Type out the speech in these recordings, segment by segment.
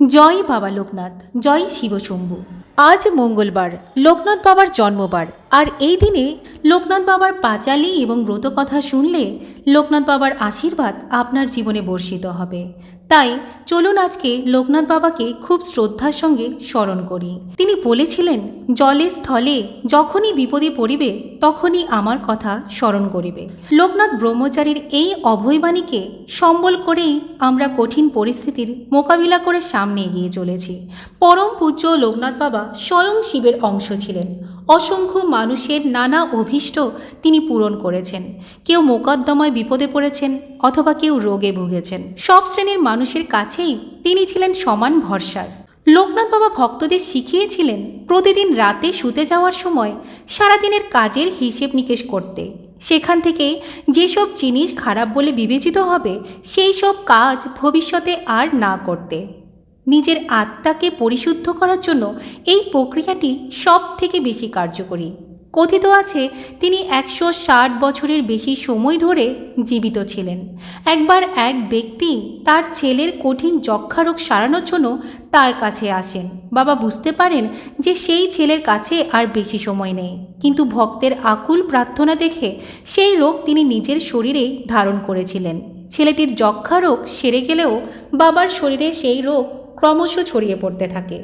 জয় বাবা লোকনাথ, জয় শিবশম্ভু আজ মঙ্গলবার, লোকনাথ বাবার জন্মবার। আর এই দিনে লোকনাথ বাবার পাঁচালি এবং ব্রত কথা শুনলে লোকনাথ বাবার আশীর্বাদ আপনার জীবনে বর্ষিত হবে। তাই চলুন আজকে লোকনাথ বাবাকে খুব শ্রদ্ধার সঙ্গে স্মরণ করি। তিনি বলেছিলেন, জলে, স্থলে যখনই বিপদে পড়িবে, তখনই আমার কথা স্মরণ করিবে। লোকনাথ ব্রহ্মচারীর এই অভয়বাণীকে সম্বল করেই আমরা কঠিন পরিস্থিতির মোকাবিলা করে সামনে এগিয়ে চলেছি। পরম পূজ্য লোকনাথ বাবা স্বয়ং শিবের অংশ ছিলেন। অসংখ্য মানুষের নানা অভীষ্ট তিনি পূরণ করেছেন। কেউ মোকদ্দমায় বিপদে পড়েছেন অথবা কেউ রোগে ভুগেছেন। সব শ্রেণির মানুষের কাছেই তিনি ছিলেন সমান ভরসার। লোকনাথ বাবা ভক্তদের শিখিয়েছিলেন প্রতিদিন রাতে শুতে যাওয়ার সময় সারাদিনের কাজের হিসেব নিকেশ করতে। সেখান থেকে যেসব জিনিস খারাপ বলে বিবেচিত হবে, সেই সব কাজ ভবিষ্যতে আর না করতে। নিজের আত্মাকে পরিশুদ্ধ করার জন্য এই প্রক্রিয়াটি সব থেকে বেশি কার্যকরী। কথিত আছে, তিনি একশো ষাট বছরের বেশি সময় ধরে জীবিত ছিলেন। একবার এক ব্যক্তি তার ছেলের কঠিন যক্ষারোগ সারানোর জন্য তার কাছে আসেন। বাবা বুঝতে পারেন যে সেই ছেলের কাছে আর বেশি সময় নেই, কিন্তু ভক্তের আকুল প্রার্থনা দেখে সেই রোগ তিনি নিজের শরীরে ধারণ করেছিলেন। ছেলেটির যক্ষা রোগ সেরে গেলেও বাবার শরীরে সেই রোগ ক্রমশ ছড়িয়ে পড়তে থাকে।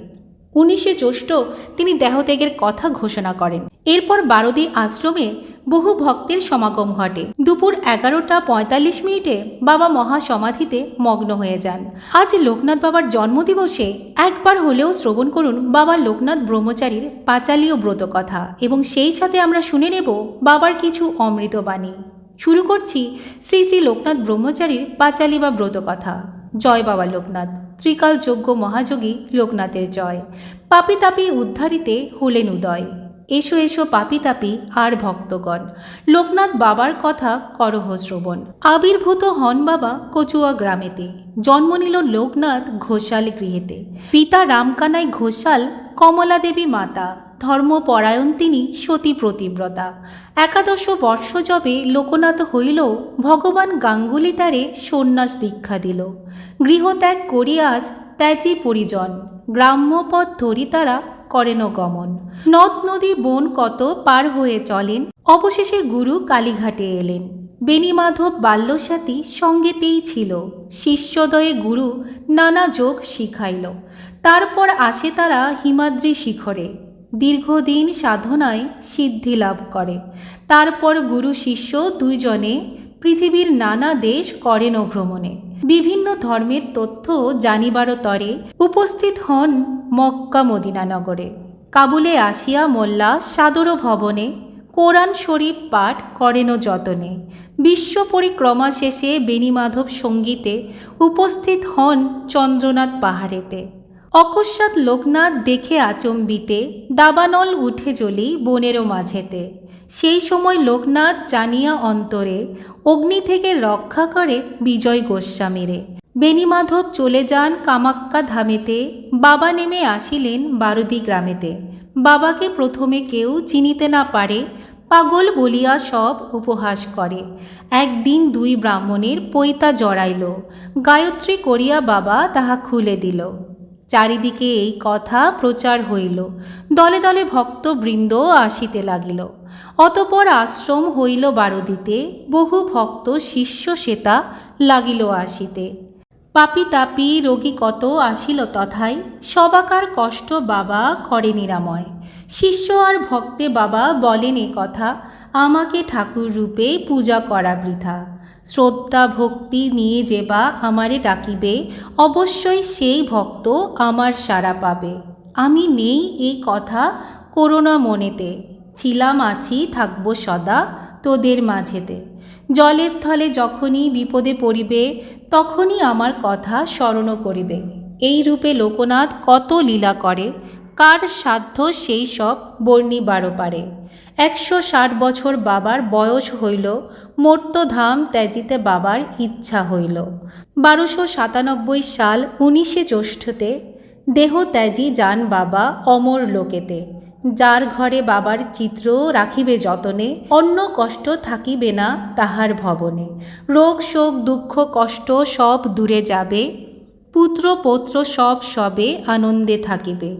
উনিশে জ্যৈষ্ঠ তিনি দেহত্যাগের কথা ঘোষণা করেন। এরপর বারদি আশ্রমে বহু ভক্তের সমাগম ঘটে। দুপুর এগারোটা পঁয়তাল্লিশ মিনিটে বাবা মহাসমাধিতে মগ্ন হয়ে যান। আজ লোকনাথ বাবার জন্মদিবসে একবার হলেও শ্রবণ করুন বাবা লোকনাথ ব্রহ্মচারীর পাঁচালীয় ব্রত কথা এবং সেই সাথে আমরা শুনে নেব বাবার কিছু অমৃতবাণী শুরু করছি শ্রী শ্রী লোকনাথ ব্রহ্মচারীর পাঁচালী বা ব্রত কথা। জয় বাবা লোকনাথ। ত্রিকাল যোগ্য মহাযোগী লোকনাথের জয়। পাপি তাপি উদ্ধারিতে হলেন উদয়। এসো এসো পাপি তাপি, আর ভক্তগণ। লোকনাথ বাবার কথা করহ শ্রবণ। আবির্ভূত হন বাবা কচুয়া গ্রামেতে। জন্ম নিল লোকনাথ ঘোষাল গৃহেতে। পিতা রামকানাই ঘোষাল কমলা দেবী মাতা। ধর্মপরায়ণ তিনি সতী প্রতিব্রতা। একাদশ বর্ষ যবে লোকনাথ হইল, ভগবান গাঙ্গুলি তারে সন্ন্যাস দীক্ষা দিল। গৃহত্যাগ করি আজ ত্যাজি পরিজন, গ্রাম্য পথ ধরি তারা করেন গমন। নদ নদী বন কত পার হয়ে চলেন, অবশেষে গুরু কালীঘাটে এলেন। বেণীমাধব বাল্যসাথী সঙ্গেতেই ছিল শিষ্যদয়ে গুরু নানা যোগ শিখাইল। তারপর আসে তারা হিমাদ্রি শিখরে। দীর্ঘদিন সাধনায় সিদ্ধি লাভ করে। তারপর গুরু শিষ্য দুইজনে পৃথিবীর নানা দেশ করেন ভ্রমণে। বিভিন্ন ধর্মের তথ্য জানিবারও তরে উপস্থিত হন মক্কা মদিনানগরে কাবুলে আসিয়া মোল্লা সাদর ভবনে কোরআন শরীফ পাঠ করেন যতনে। বিশ্ব পরিক্রমা শেষে বেণীমাধব সঙ্গীতে উপস্থিত হন চন্দ্রনাথ পাহাড়েতে। অকস্মাৎ লোকনাথ দেখে আচম্বিতে দাবানল উঠে জ্বলি বনেরও মাঝেতে। সেই সময় লোকনাথ জানিয়া অন্তরে অগ্নি থেকে রক্ষা করে বিজয় গোস্বামীরে। বেণীমাধব চলে যান কামাক্কা ধামেতে, বাবা নেমে আসিলেন বারদি গ্রামেতে। বাবাকে প্রথমে কেউ চিনিতে না পারে, পাগল বলিয়া সব উপহাস করে। একদিন দুই ব্রাহ্মণের পৈতা জড়াইল। গায়ত্রী করিয়া বাবা তাহা খুলে দিল। চারিদিকে এই কথা প্রচার হইল। দলে দলে ভক্তবৃন্দ আসিতে লাগিল। অতপর আশ্রম হইল বারদিতে, বহু ভক্ত শিষ্য শ্বেতা লাগিল আসিতে। পাপি তাপি রোগী কত আসিল তথায়, সবাকার কষ্ট বাবা করে নিরাময়। শিষ্য আর ভক্তে বাবা বলেন এ কথা, আমাকে ঠাকুর রূপে পূজা করা বৃথা। শ্রদ্ধা ভক্তি নিয়ে যে বা আমারে ডাকিবে, অবশ্যই সেই ভক্ত আমার সাড়া পাবে। আমি নেই এই কথা করোনা মনেতে। ছিলাম আছি, থাকব সদা তোদের মাঝেতে। জলে স্থলে যখনই বিপদে পড়িবে, তখনই আমার কথা স্মরণ করিবে। এই রূপে লোকনাথ কত লীলা করে। কার সাধ্য সেই সব বর্ণিবারও পারে। একশো ষাট বছর বাবার বয়স হইল, মর্তধাম ত্যাজিতে বাবার ইচ্ছা হইল। বারোশো সাতানব্বই সাল উনিশে জ্যৈষ্ঠতে দেহ ত্যাজি যান বাবা অমর লোকেতে। যার ঘরে বাবার চিত্র রাখিবে যতনে, অন্য কষ্ট থাকিবে না তাহার ভবনে। রোগ, শোক, দুঃখ, কষ্ট সব দূরে যাবে পুত্র পৌত্র সব সবে আনন্দে থাকিবে।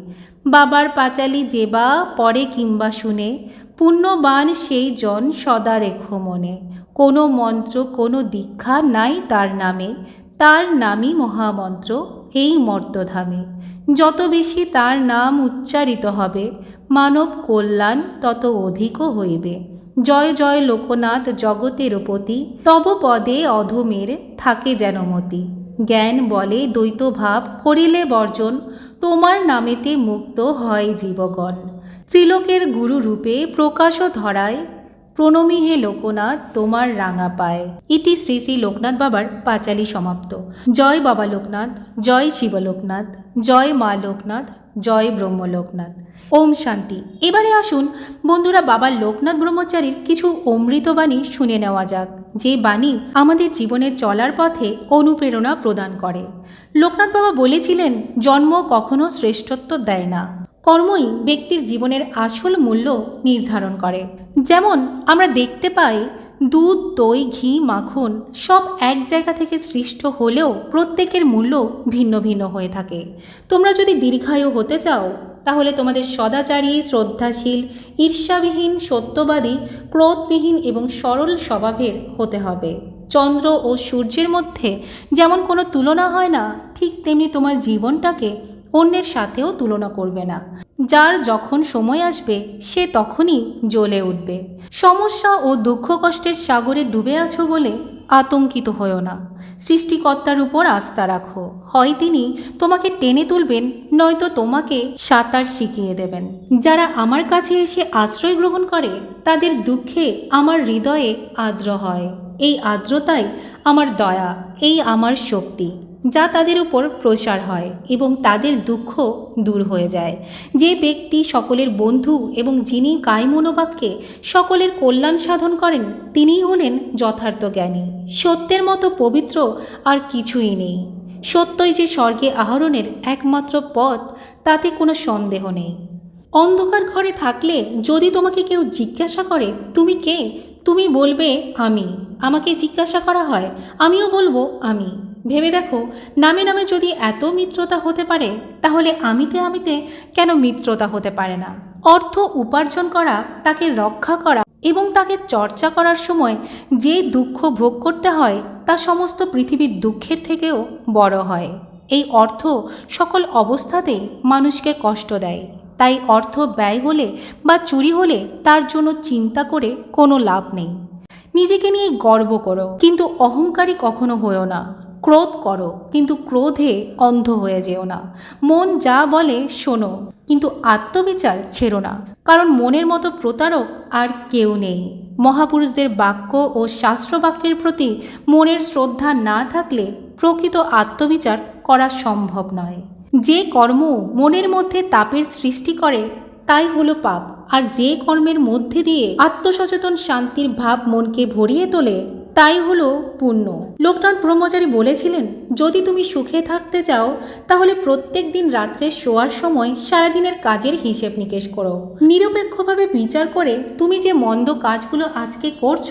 বাবার পাঁচালি যেবা পরে কিংবা শুনে, পুণ্যবান সেই জন সদা রেখো মনে। কোনো মন্ত্র, কোনো দীক্ষা নাই তার নামে, তার নামই মহামন্ত্র এই মর্তধামে। যত বেশি তার নাম উচ্চারিত হবে, মানব কল্যাণ তত অধিকও হইবে। জয় জয় লোকনাথ জগতের পতি তব পদে অধমের থাকে যেন মতি। জ্ঞান বলে দ্বৈতভাব করিলে বর্জন তোমার নামেতে মুক্ত হয় জীবগণ। ত্রিলোকের গুরু রূপে প্রকাশ ধরায় প্রণমিহে লোকনাথ, তোমার রাঙা পায়। ইতি শ্রী শ্রী লোকনাথ বাবার পাঁচালি সমাপ্ত। জয় বাবা লোকনাথ, জয় শিবলোকনাথ জয় মা লোকনাথ জয় ব্রহ্ম লোকনাথ ওম শান্তি। এবারে আসুন বন্ধুরা বাবা লোকনাথ ব্রহ্মচারীর কিছু অমৃতবাণী শুনে নেওয়া যাক, যে বাণী আমাদের জীবনের চলার পথে অনুপ্রেরণা প্রদান করে। লোকনাথ বাবা বলেছিলেন, জন্ম কখনো শ্রেষ্ঠত্ব দেয় না। কর্মই ব্যক্তির জীবনের আসল মূল্য নির্ধারণ করে। যেমন আমরা দেখতে পাই দুধ, দই, ঘি, মাখন সব এক জায়গা থেকে সৃষ্ট হলেও প্রত্যেকের মূল্য ভিন্ন ভিন্ন হয়ে থাকে। তোমরা যদি দীর্ঘায়ু হতে চাও, তাহলে তোমাদের সদাচারী, শ্রদ্ধাশীল, ঈর্ষাবিহীন, সত্যবাদী, ক্রোধবিহীন এবং সরল স্বভাবের হতে হবে। চন্দ্র ও সূর্যের মধ্যে যেমন কোনো তুলনা হয় না, ঠিক তেমনি তোমার জীবনটাকে অন্যের সাথেও তুলনা করবে না। যার যখন সময় আসবে, সে তখনই জ্বলে উঠবে। সমস্যা ও দুঃখ কষ্টের সাগরে ডুবে আছো বলে আতঙ্কিত হও না। সৃষ্টিকর্তার উপর আস্থা রাখো। হয় তিনি তোমাকে টেনে তুলবেন, নয়তো তোমাকে সাঁতার শিখিয়ে দেবেন। যারা আমার কাছে এসে আশ্রয় গ্রহণ করে, তাদের দুঃখে আমার হৃদয়ে আর্দ্র হয়। এই আর্দ্রতাই আমার দয়া, এই আমার শক্তি। যা তাদের উপর প্রসার হয় এবং তাদের দুঃখ দূর হয়ে যায়। যে ব্যক্তি সকলের বন্ধু এবং যিনি কায়মনোবাক্যে সকলের কল্যাণ সাধন করেন, তিনিই হলেন যথার্থ জ্ঞানী। সত্যের মতো পবিত্র আর কিছুই নেই। সত্যই যে স্বর্গে আহরণের একমাত্র পথ, তাতে কোনো সন্দেহ নেই। অন্ধকার ঘরে থাকলে যদি তোমাকে কেউ জিজ্ঞাসা করে, তুমি কে? তুমি বলবে আমি। আমাকে জিজ্ঞাসা করা হয়, আমিও বলব আমি। ভেবে দেখো, নামে নামে যদি এত মিত্রতা হতে পারে, তাহলে আমিতে আমিতে কেন মিত্রতা হতে পারে না? অর্থ উপার্জন করা, তাকে রক্ষা করা এবং তাকে চর্চা করার সময় যে দুঃখ ভোগ করতে হয়, তা সমস্ত পৃথিবীর দুঃখের থেকেও বড় হয়। এই অর্থ সকল অবস্থাতেই মানুষকে কষ্ট দেয়। তাই অর্থ ব্যয় হলে বা চুরি হলে তার জন্য চিন্তা করে কোনো লাভ নেই। নিজেকে নিয়ে গর্ব করো, কিন্তু অহংকারী কখনো হয়েও না। ক্রোধ করো, কিন্তু ক্রোধে অন্ধ হয়ে যেও না। মন যা বলে শোনো, কিন্তু আত্মবিচার ছেড়ো না। কারণ মনের মতো প্রতারক আর কেউ নেই। মহাপুরুষদের বাক্য ও শাস্ত্রবাক্যের প্রতি মনের শ্রদ্ধা না থাকলে প্রকৃত আত্মবিচার করা সম্ভব নয়। যে কর্ম মনের মধ্যে তাপের সৃষ্টি করে, তাই হলো পাপ। আর যে কর্মের মধ্যে দিয়ে আত্মসচেতন শান্তির ভাব মনকে ভরিয়ে তোলে তাই হলো পুণ্য। লোকনাথ ব্রহ্মচারী বলেছিলেন, যদি তুমি সুখে থাকতে চাও, তাহলে প্রত্যেক দিন রাত্রে শোয়ার সময় সারাদিনের কাজের হিসেব নিকেশ করো। নিরপেক্ষভাবে বিচার করে তুমি যে মন্দ কাজগুলো আজকে করছ,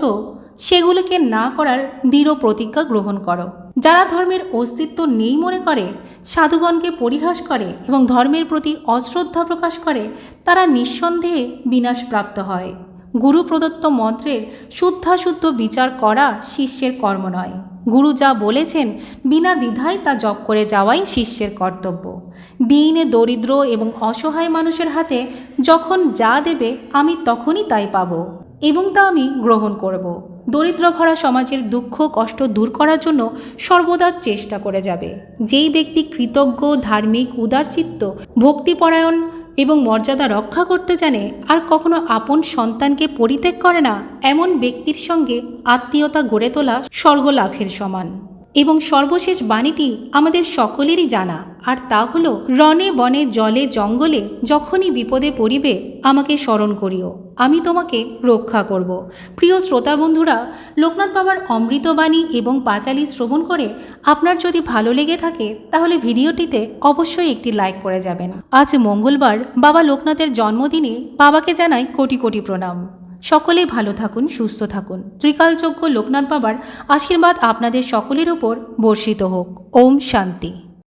সেগুলোকে না করার দৃঢ় প্রতিজ্ঞা গ্রহণ করো। যারা ধর্মের অস্তিত্ব নেই মনে করে, সাধুগণকে পরিহাস করে এবং ধর্মের প্রতি অশ্রদ্ধা প্রকাশ করে, তারা নিঃসন্দেহে বিনাশপ্রাপ্ত হয়। গুরু প্রদত্ত মন্ত্রের শুদ্ধাশুদ্ধ বিচার করা শিষ্যের কর্ম নয়। গুরু যা বলেছেন, বিনা দ্বিধায় তা জপ করে যাওয়াই শিষ্যের কর্তব্য। দিনে দরিদ্র এবং অসহায় মানুষের হাতে যখন যা দেবে, আমি তখনই তাই পাবো এবং তা আমি গ্রহণ করব। দরিদ্র ভরা সমাজের দুঃখ, কষ্ট দূর করার জন্য সর্বদা চেষ্টা করে যাবে। যেই ব্যক্তি কৃতজ্ঞ, ধার্মিক, উদারচিত্ত, ভক্তিপরায়ণ এবং মর্যাদা রক্ষা করতে জানে আর কখনো আপন সন্তানকে পরিত্যাগ করে না, এমন ব্যক্তির সঙ্গে আত্মীয়তা গড়ে তোলা স্বর্গলাভের সমান। এবং সর্বশেষ বাণীটি আমাদের সকলেরই জানা। আর তা হল রনে বনে জলে জঙ্গলে যখনই বিপদে পড়িবে, আমাকে স্মরণ করিও। আমি তোমাকে রক্ষা করব। প্রিয় শ্রোতা বন্ধুরা, লোকনাথ বাবার অমৃতবাণী এবং পাঁচালি শ্রবণ করে আপনার যদি ভালো লেগে থাকে, তাহলে ভিডিওটিতে অবশ্যই একটি লাইক করে যাবেন। আজ মঙ্গলবার বাবা লোকনাথের জন্মদিনে বাবাকে জানাই কোটি কোটি প্রণাম। সকলেই ভালো থাকুন, সুস্থ থাকুন। ত্রিকালযোগ্য লোকনাথ বাবার আশীর্বাদ আপনাদের সকলের উপর বর্ষিত হোক। ওম শান্তি।